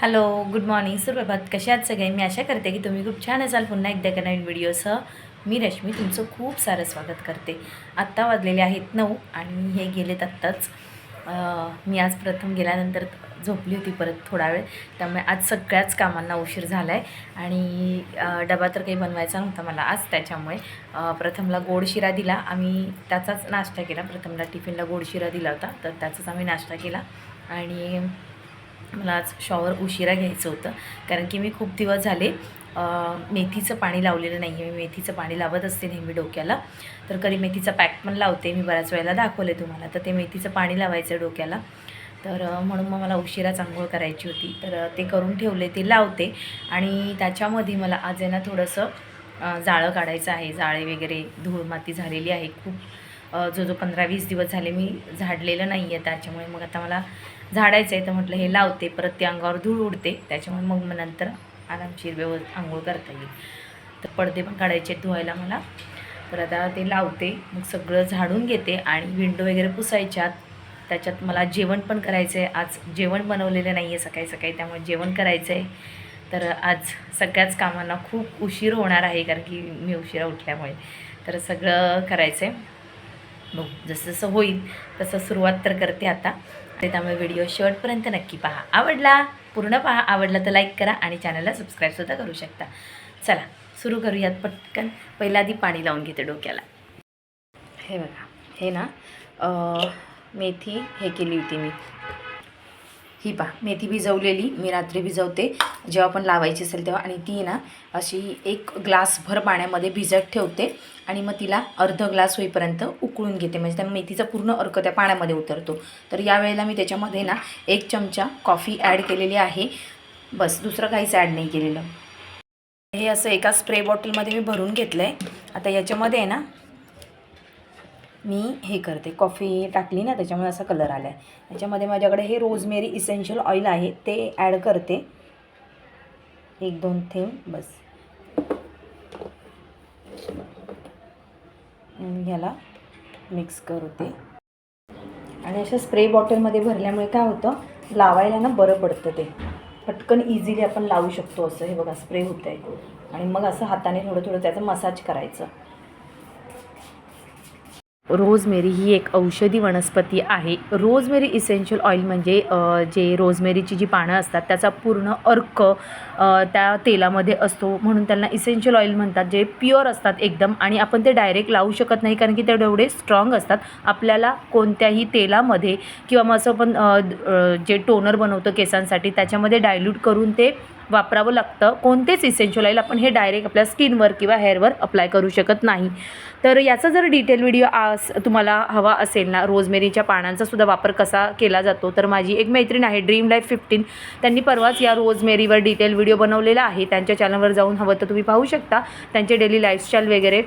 Hello good morning सुप्रभात. कशा आहात सगळे? मी आशा करते की तुम्ही खूप छान असाल. पुन्हा एकदा एका नवीन व्हिडिओसह मी रश्मी तुमचं खूप सारं स्वागत करते. आत्ता वाजलेले आहेत नऊ आणि हे गेलेत आत्ताच. मी आज प्रथम गेल्यानंतर झोपली होती परत थोडा वेळ. त्यामुळे आज सगळ्याच कामांना उशीर झाला आहे आणि डबा तर काही बनवायचा नव्हता मला आज त्याच्यामुळे. प्रथमला गोड शिरा दिला. आम्ही त्याचाच नाश्ता केला. प्रथमला टिफिनला गोड शिरा दिला होता. तर त्याचाच आम्ही नाश्ता केला. आणि मला आज शॉवर उशिरा घ्यायचं होतं. कारण की मी खूप दिवस झाले मेथीचं पाणी लावलेलं नाही आहे मी मेथीचं पाणी लावत असते नेहमी डोक्याला. तर कधी मेथीचं पॅक पण लावते मी बऱ्याच वेळेला दाखवले तुम्हाला. तर ते मेथीचं पाणी लावायचं आहे डोक्याला. तर म्हणून मग मला उशिराच आंघोळ करायची होती. तर ते करून ठेवले ते लावते. आणि त्याच्यामध्ये मला आज आहे ना थोडंसं जाळं काढायचं आहे. जाळे वगैरे धूळ माती झालेली आहे. खूप जो जो पंधरा वीस दिवस झाले मी झाडलेलं नाही आहे त्याच्यामुळे मग आता मला झाडायचं आहे तर म्हटलं हे लावते. परत ते अंगावर धूळ उडते. त्याच्यामुळे मग मग नंतर आरामशीर व्यवस्थित आंघोळ करता येईल. तर पडदे पण काढायचे धुवायला मला. तर आता ते लावते. मग सगळं झाडून घेते आणि विंडो वगैरे पुसायच्यात. त्याच्यात मला जेवण पण करायचं आहे आज जेवण बनवलेलं नाही आहे सकाळी सकाळी त्यामुळे जेवण करायचं आहे तर आज सगळ्याच कामांना खूप उशीर होणार आहे कारण की मी उशिरा उठल्यामुळे. तर सगळं करायचं आहे मग जसं जसं होईल तसं सुरुवात तर करते आता. आणि त्यामुळे व्हिडिओ शेवटपर्यंत नक्की पहा. आवडला? पूर्ण पहा आवडलं तर लाईक करा आणि चॅनलला सबस्क्राईबसुद्धा करू शकता. चला सुरू करूयात पटकन. पहिला आधी पाणी लावून घेते डोक्याला. हे बघा हे ना मेथी हे केली होती मी. ही पहा मेथी भिजवलेली मी रात्री भिजवते. जेव्हा पण लावायची असेल तेव्हा. आणि ती ना अशी एक ग्लासभर पाण्यामध्ये भिजत ठेवते. आणि मग तिला अर्ध ग्लास होईपर्यंत उकळून घेते. म्हणजे त्या मेथीचा पूर्ण अर्क त्या पाण्यामध्ये उतरतो. तर यावेळेला मी त्याच्यामध्ये ना एक चमचा कॉफी ॲड केलेली आहे. बस दुसरं काहीच ॲड नाही केलेलं. हे असं एका स्प्रे बॉटलमध्ये मी भरून घेतलं आहे आता याच्यामध्ये आहे ना मी हे करते. कॉफी टाकली ना त्याच्यामुळे असा कलर आला आहे त्याच्यामध्ये माझ्याकडे हे रोजमेरी इसेन्शियल ऑइल आहे ते ॲड करते. एक दोन थेंब बस. ह्याला मिक्स करते. आणि अशा स्प्रे बॉटलमध्ये भरल्यामुळे काय होतं लावायला ना बरं पडतं ते. पटकन इझिली आपण लावू शकतो असं हे बघा स्प्रे होतं आहे आणि मग असं हाताने थोडं थोडं त्याचं मसाज करायचं. रोजमेरी ही एक औषधी वनस्पती आहे. रोजमेरी इसेन्शियल ऑइल म्हणजे जे रोजमेरीची जी पानं असतात त्याचा पूर्ण अर्क त्या तेलामध्ये असतो. म्हणून त्यांना इसेन्शियल ऑइल म्हणतात जे प्युअर असतात एकदम. आणि आपण ते डायरेक्ट लावू शकत नाही कारण की ते एवढे स्ट्रॉंग असतात. आपल्याला कोणत्याही तेलामध्ये किंवा मग असं पण जे टोनर बनवतो केसांसाठी त्याच्यामध्ये डायल्यूट करून ते वापरावं लागतं. कोणतेच इसेन्शियल ऑइल आपण हे डायरेक्ट आपल्या स्किनवर किंवा हेअरवर अप्लाय करू शकत नाही. तर याचा जर डिटेल व्हिडिओ आज तुम्हाला हवा असेल ना रोजमेरीच्या पानांचा सुद्धा वापर कसा केला जातो तर माझी एक मैत्रीण आहे ड्रीम लाईफ फिफ्टीन त्यांनी परवाच या रोजमेरीवर डिटेल व्हिडिओ बनवलेला आहे. त्यांच्या चॅनलवर जाऊन हवं तर तुम्ही पाहू शकता. त्यांचे डेली लाईफस्टाईल वगैरे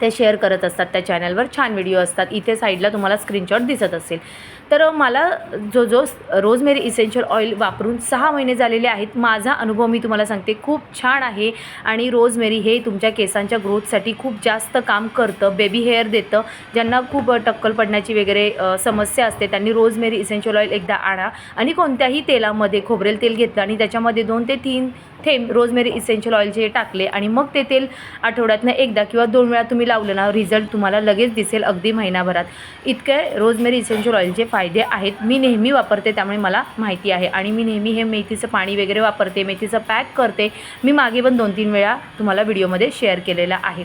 ते शेअर करत असतात. त्या चॅनलवर छान व्हिडिओ असतात. इथे साईडला तुम्हाला स्क्रीनशॉट दिसत असेल. तर मला जो जो रोजमेरी इसेन्शियल ऑइल वापरून सहा महिने झालेले आहेत माझा अनुभव मी तुम्हाला सांगते. खूप छान आहे आणि रोजमेरी हे तुमच्या केसांच्या ग्रोथसाठी खूप जास्त काम करतं बेबी हेअर देतं ज्यांना खूप टक्कल पडण्याची वगैरे समस्या असते त्यांनी रोजमेरी इसेन्शियल ऑइल एकदा आणा आणि कोणत्याही तेलामध्ये खोबरेल तेल घेतलं आणि त्याच्यामध्ये दोन ते तीन थेंब रोजमेरी इसेन्शियल ऑइलचे टाकले आणि मग ते तेल आठवड्यातनं एकदा किंवा दोन वेळा तुम्ही लावलं ना रिझल्ट तुम्हाला लगेच दिसेल अगदी महिनाभरात. इतके रोजमेरी इसेन्शियल ऑइलचे फायदे आहेत मी नेहमी वापरते त्यामुळे मला माहिती आहे. आणि मी नेहमी हे मेथीचं पाणी वगैरे वापरते मेथीचं पॅक करते. मी मागे पण दोन तीन वेळा तुम्हाला व्हिडिओमध्ये शेअर केलेला आहे.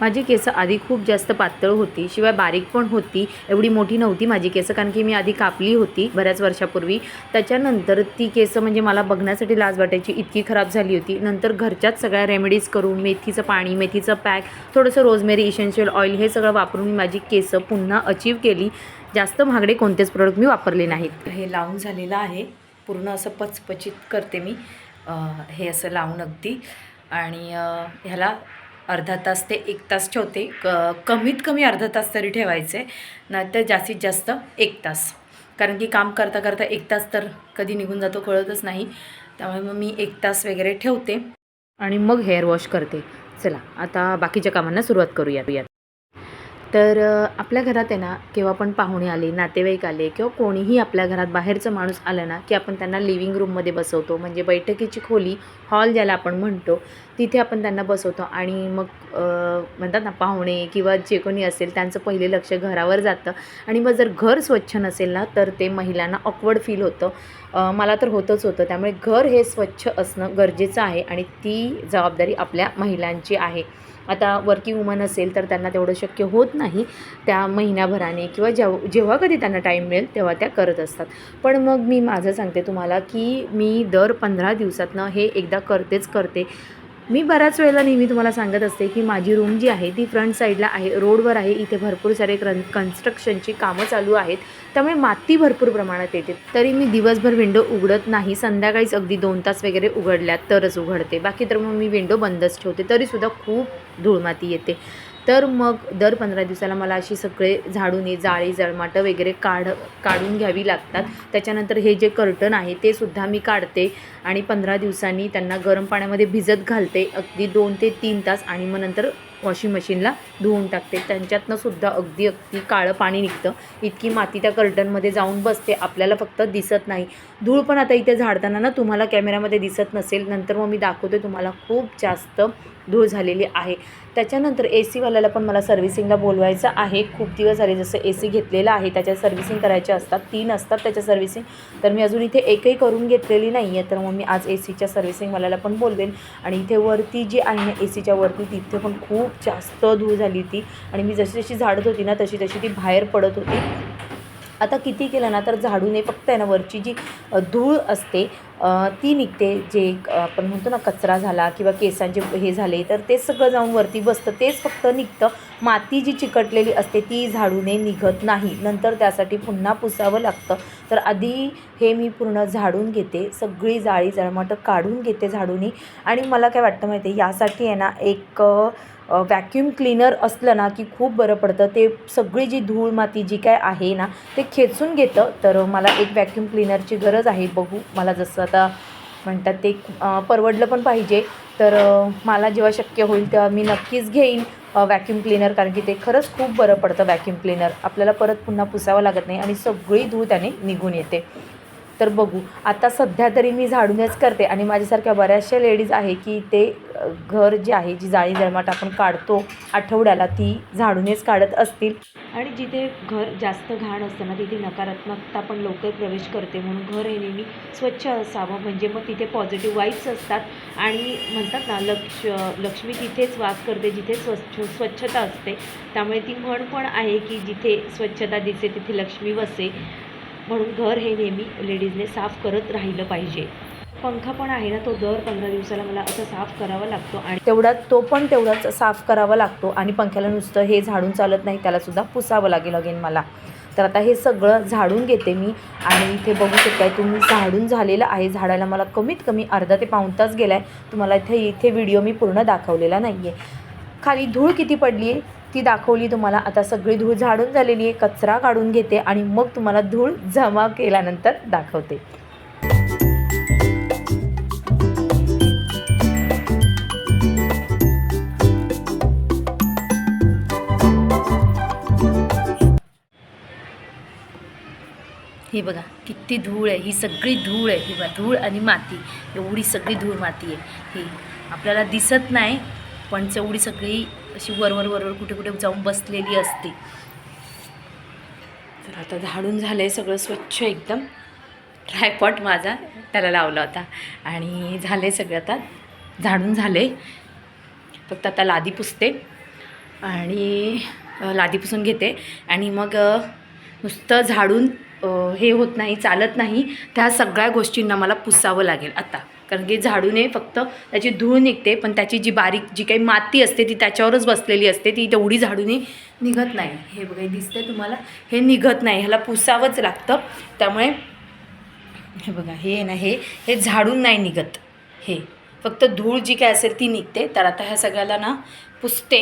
माझी केसं आधी खूप जास्त पातळ होती शिवाय बारीक पण होती एवढी मोठी नव्हती माझी केसं कारण की मी आधी कापली होती बऱ्याच वर्षापूर्वी. त्याच्यानंतर ती केसं म्हणजे मला बघण्यासाठी लाज वाटायची इतकी खराब झाली होती. नंतर घरच्याच सगळ्या रेमेडीज करून मेथीचं पाणी मेथीचं पॅक थोडंसं रोजमेरी इसेन्शियल ऑइल हे सगळं वापरून मी माझी केसं पुन्हा अचीव केली. जास्त महागडे कोणतेच प्रोडक्ट मी वापरले नाहीत. हे लावून झालेलं आहे. पूर्ण असं पचपचित करते मी हे असं लावून अगदी. आणि ह्याला अर्धा तास ते एक तास ठेवते. क कमीत कमी अर्धा तास तरी ठेवायचे नाहीतर जास्तीत जास्त एक तास. कारण की काम करता करता एक तास तर कधी निघून जातो कळतच नाही. त्यामुळे मग मी एक तास वगैरे ठेवते आणि मग हेअर वॉश करते. चला आता बाकीच्या कामांना सुरुवात करूया यात तर आपल्या घरात आहे ना केव्हा पण पाहुणे आले नातेवाईक आले किंवा कोणीही आपल्या घरात बाहेरचं माणूस आलं ना की आपण त्यांना लिव्हिंग रूममध्ये बसवतो. म्हणजे बैठकीची खोली हॉल ज्याला आपण म्हणतो तिथे आपण त्यांना बसवतो. आणि मग म्हणतात ना पाहुणे किंवा जे कोणी असेल त्यांचं पहिले लक्ष घरावर जातं. आणि मग जर घर स्वच्छ नसेल ना तर ते महिलांना ऑकवर्ड फील होतं. मला तर होतंच होतं. त्यामुळे घर हे स्वच्छ असणं गरजेचं आहे आणि ती जबाबदारी आपल्या महिलांची आहे. आता वर्किंग वुमन असेल तर त्यांना तेवढं शक्य होत नाही त्या महिन्याभराने किंवा जेव जेव्हा कधी त्यांना टाईम मिळेल तेव्हा त्या करत असतात. पण मग मी माझं सांगते तुम्हाला की मी दर पंधरा दिवसातनं हे एकदा करतेच करते. मी बऱ्याच वेळेला नेहमी तुम्हाला सांगत असते की माझी रूम जी आहे ती फ्रंट साईडला आहे. रोडवर आहे. इथे भरपूर सारे क्रन कन्स्ट्रक्शनची कामं चालू आहेत. त्यामुळे माती भरपूर प्रमाणात येते. तरी मी दिवसभर विंडो उघडत नाही. संध्याकाळीच अगदी दोन तास वगैरे उघडल्यात तरच उघडते. बाकी तर मग मी विंडो बंदच ठेवते. तरीसुद्धा खूप धूळमाती येते. तर मग दर पंधरा दिवसाला मला अशी सगळे झाडून जाळी जळमाटं वगैरे काढ काढून घ्यावी लागतात. त्याच्यानंतर हे जे कर्टन आहे ते सुद्धा मी काढते आणि पंधरा दिवसांनी त्यांना गरम पाण्यामध्ये भिजत घालते. अगदी दोन ते तीन तास आणि मग नंतर वॉशिंग मशीनला धुवून टाकते. त्यांच्यातनं सुद्धा अगदी अगदी काळं पाणी निघतं. इतकी माती त्या कर्टनमध्ये जाऊन बसते. आपल्याला फक्त दिसत नाही. धूळ पण आता इथे झाडताना ना तुम्हाला कॅमेऱ्यामध्ये दिसत नसेल. नंतर मग मी दाखवते तुम्हाला. खूप जास्त धूळ झालेली आहे. त्याच्यानंतर ए सीवाल्याला पण मला सर्व्हिसिंगला बोलवायचं आहे. खूप दिवस झाले जसं ए सी घेतलेला आहे. त्याच्या सर्व्हिसिंग करायचे असतात. तीन असतात त्याच्या सर्व्हिसिंग तर मी अजून इथे एकही करून घेतलेली नाही आहे तर मग मी आज ए सीच्या सर्व्हिसिंगवाल्याला पण बोलवेन. आणि इथे वरती जी आहे ना ए सीच्या वरती तिथे पण खूप जास्त धूळ झाली ती आणि मी जशी जशी झाडत होती ना तशी तशी ती बाहेर पडत होती. आता किती केलं ना तर झाडूने फक्त आहे ना वरची जी धूळ असते ती निघते. जे आपण म्हणतो ना कचरा झाला किंवा केसांचे हे झाले तर ते सगळं जाऊन वरती बसतं. तेच फक्त निघतं. माती जी चिकटलेली असते ती झाडूने निघत नाही. नंतर त्यासाठी पुन्हा पुसावं लागतं. तर आधी हे मी पूर्ण झाडून घेते. सगळी जाळी जळमाटं काढून घेते झाडूने. आणि मला काय वाटतं माहिती आहे? यासाठी आहे ना एक व्हॅक्युम क्लीनर असलं ना की खूप बरं पडतं. ते सगळी जी धूळ माती जी काय आहे ना ते खेचून घेतं. तर मला एक व्हॅक्युम क्लीनरची गरज आहे. बघू मला जसं आता म्हणतात ते परवडलं पण पाहिजे. तर मला जेव्हा शक्य होईल तेव्हा मी नक्कीच घेईन व्हॅक्युम क्लीनर कारण की ते खरंच खूप बरं पडतं वॅक्यूम क्लीनर आपल्याला परत पुन्हा पुसावं लागत नाही आणि सगळी धूळ त्याने निघून येते. तर बघू आता सध्या तरी मी झाडूनच करते आणि माझ्यासारख्या बऱ्याचशा लेडीज आहे की ते घर जे आहे जी जाळी जळमाट आपण काढतो आठवड्याला ती झाडूनेच काढत असतील. आणि जिथे घर जास्त घाण असतं ना तिथे नकारात्मकता पण लवकर प्रवेश करते. म्हणून घर हे नेहमी स्वच्छ असावं. म्हणजे मग तिथे पॉझिटिव्ह वाईब्स असतात. आणि म्हणतात ना लक्ष लक्ष्मी तिथेच वास करते जिथे स्वच्छ स्वच्छता असते. त्यामुळे ती म्हण पण आहे की जिथे स्वच्छता दिसे तिथे लक्ष्मी वसे. म्हणून घर हे नेहमी लेडीजने साफ करत राहिलं पाहिजे. पंखा पण आहे ना तो दर पंधरा दिवसाला मला असं साफ करावा लागतो आणि तेवढा तो पण तेवढाच साफ करावा लागतो आणि पंख्याला नुसतं हे झाडून चालत नाही त्यालासुद्धा पुसावं लागेल अगेन मला. तर आता हे सगळं झाडून घेते मी आणि इथे बघू शकताय तुम्ही झाडून झालेलं आहे. झाडाला मला कमीत कमी अर्धा ते पाऊण तास गेला आहे तुम्हाला इथे इथे व्हिडिओ मी पूर्ण दाखवलेला नाही आहे खाली धूळ किती पडली आहे ती दाखवली तुम्हाला. आता सगळी धूळ झाडून झालेली आहे. कचरा काढून घेते आणि मग तुम्हाला धूळ जमा केल्यानंतर दाखवते. हे बघा किती धूळ आहे ही सगळी धूळ आहे ही बघा धूळ आणि माती एवढी सगळी धूळ माती आहे. ही आपल्याला दिसत नाही पण तेवढी सगळी अशी वरवर वरवर कुठे कुठे जाऊन बसलेली असते. तर आता झाडून झालं आहे सगळं स्वच्छ एकदम. ट्रायपॉट माझा त्याला लावला होता आणि झाले सगळं आता. झाडून झाले फक्त आता लादी पुसते आणि लादी पुसून घेते आणि मग नुसतं झाडून हे होत नाही चालत नाही त्या सगळ्या गोष्टींना मला पुसावं लागेल आता. कारण की झाडूने फक्त त्याची धूळ निघते पण त्याची जी बारीक जी काही माती असते ती त्याच्यावरच बसलेली असते ती तेवढी झाडूने निघत नाही. हे बघा हे दिसते तुम्हाला? हे निघत नाही ह्याला पुसावंच लागतं. त्यामुळे हे बघा हे आहे ना हे हे झाडून नाही निघत. हे फक्त धूळ जी काय असेल ती निघते. तर आता ह्या सगळ्याला ना पुसते.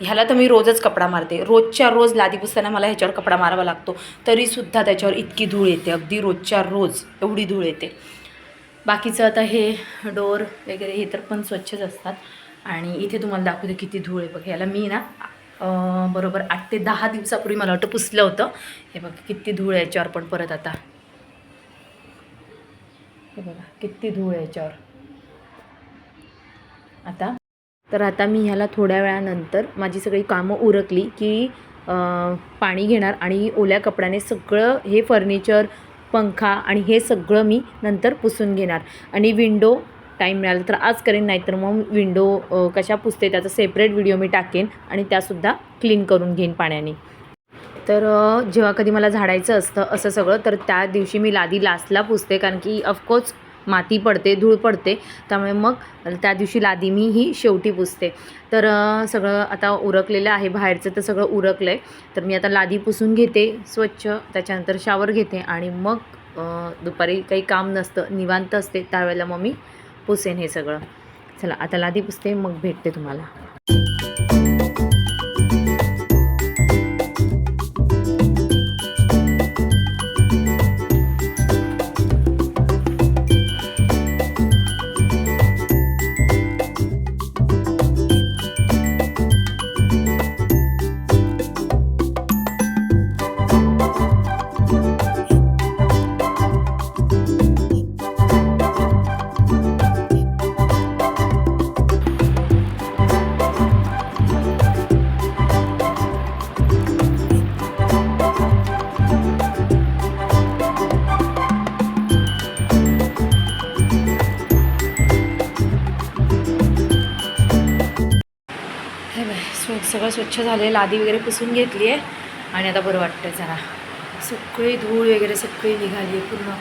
ह्याला तर मी रोजच कपडा मारते. रोजच्या रोज लादी पुसताना मला ह्याच्यावर कपडा मारावा लागतो. तरीसुद्धा त्याच्यावर इतकी धूळ येते. अगदी रोजच्या रोज एवढी धूळ येते. बाकीचं आता हे डोर वगैरे हे तर पण स्वच्छच असतात. आणि इथे तुम्हाला दाखवते किती धूळ आहे. बघ याला मी ना बरोबर आठ ते दहा दिवसापूर्वी मला वाटतं पुसलं होतं. हे बघ किती धूळ याच्यावर पण परत आता. हे बघा किती धूळ याच्यावर. आता तर आता मी ह्याला थोड्या वेळानंतर माझी सगळी कामं उरकली की पाणी घेणार आणि ओल्या कपड्याने सगळं हे फर्निचर पंखा आणि हे सगळं मी नंतर पुसून घेणार. आणि विंडो टाईम मिळाला तर आज करेन नाहीतर मग विंडो कशा पुसते त्याचा सेपरेट व्हिडिओ मी टाकेन आणि त्यासुद्धा क्लीन करून घेईन पाण्याने. तर जेव्हा कधी मला झाडायचं असतं असं सगळं तर त्या दिवशी मी लादी लास्टला पुसते कारण की ऑफकोर्स माती पडते धूळ पडते. त्यामुळे मग त्या दिवशी लादी मी ही शेवटी पुसते. तर सगळं आता उरकलेलं आहे बाहेरचं तर सगळं उरकलं आहे तर मी आता लादी पुसून घेते स्वच्छ. त्याच्यानंतर शावर घेते आणि मग दुपारी काही काम नसतं निवांत असते त्यावेळेला मग मी पुसेन हे सगळं. चला आता लादी पुसते मग भेटते तुम्हाला. सगळं स्वच्छ झाले लादी वगैरे पुसून घेतली आहे आणि आता बरं वाटतं जरा. सगळी धूळ वगैरे सगळी निघाली आहे पूर्ण.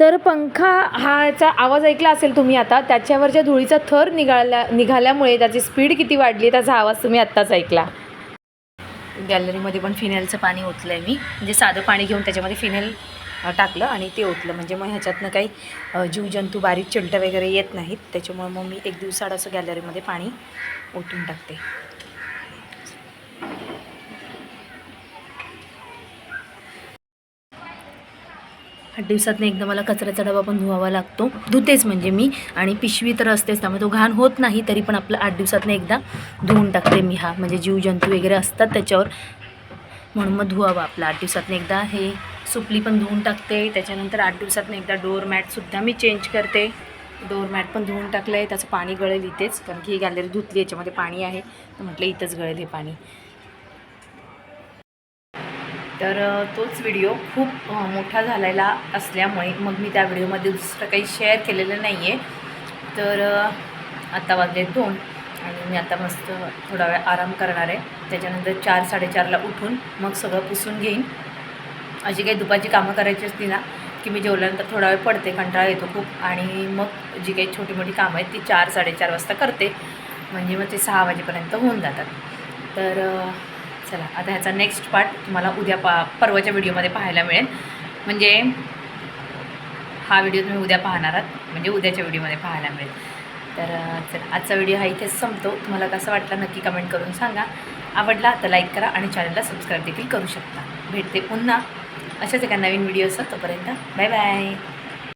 तर पंखा हाचा आवाज ऐकला असेल तुम्ही आता त्याच्यावरच्या धुळीचा थर निघाल्या निघाल्यामुळे त्याची स्पीड किती वाढली त्याचा आवाज तुम्ही आत्ताच ऐकला. गॅलरीमध्ये पण फिनेलचं पाणी ओतलं आहे मी. म्हणजे साधं पाणी घेऊन त्याच्यामध्ये फिनेल टाकलं आणि ते ओतलं. म्हणजे मग ह्याच्यातनं काही जीवजंतू बारीक चिलटं वगैरे येत नाहीत. त्याच्यामुळे मग मी एक दिवसाड असं गॅलरीमध्ये पाणी ओतून टाकते. आठ दिवसातनं एकदा मला कचऱ्याचा डबा पण धुवावा लागतो. धुतेच म्हणजे मी. आणि पिशवी तर असतेच. त्यामुळे तो घाण होत नाही तरी पण आपलं आठ दिवसातनं एकदा धुवून टाकते मी हा. म्हणजे जीवजंतू वगैरे असतात त्याच्यावर. म्हणून मग धुवावा आपला आठ दिवसातनं एकदा. हे सुपली पण धुवून टाकते. त्याच्यानंतर आठ दिवसातनं एकदा डोअर मॅटसुद्धा मी चेंज करते. डोअर मॅट पण धुवून टाकलं आहे त्याचं पाणी गळेल इथेच कारण की ही गॅलरी धुतली याच्यामध्ये पाणी आहे. तर म्हटलं इथंच गळेल हे पाणी. तर तोच व्हिडिओ खूप मोठा झालेला असल्यामुळे मग मी त्या व्हिडिओमध्ये दुसरं काही शेअर केलेलं नाही आहे तर आत्ता आता वाजले दोन आणि मी आता मस्त थोडा वेळ आराम करणार आहे. त्याच्यानंतर चार साडेचारला उठून मग सगळं पुसून घेईन. अशी काही दुपारची कामं करायची असती ना की मी जेवल्यानंतर थोडा वेळ पडते कंटाळा येतो खूप. आणि मग जी काही छोटी मोठी कामं आहेत ती चार साडेचार वाजता करते. म्हणजे मग ते सहा वाजेपर्यंत होऊन जातात. तर चला आता ह्याचा नेक्स्ट पार्ट तुम्हाला उद्या पा परवाच्या व्हिडिओमध्ये पाहायला मिळेल. म्हणजे हा व्हिडिओ तुम्ही उद्या पाहणार आहात. म्हणजे उद्याच्या व्हिडिओमध्ये पाहायला मिळेल. तर चला आजचा व्हिडिओ हा इथेच संपतो. तुम्हाला कसा वाटला नक्की कमेंट करून सांगा. आवडला तर लाईक करा आणि चॅनलला सबस्क्राईब देखील करू शकता. भेटते पुन्हा. अशाच एका नवीन व्हिडिओसह तोपर्यंत बाय बाय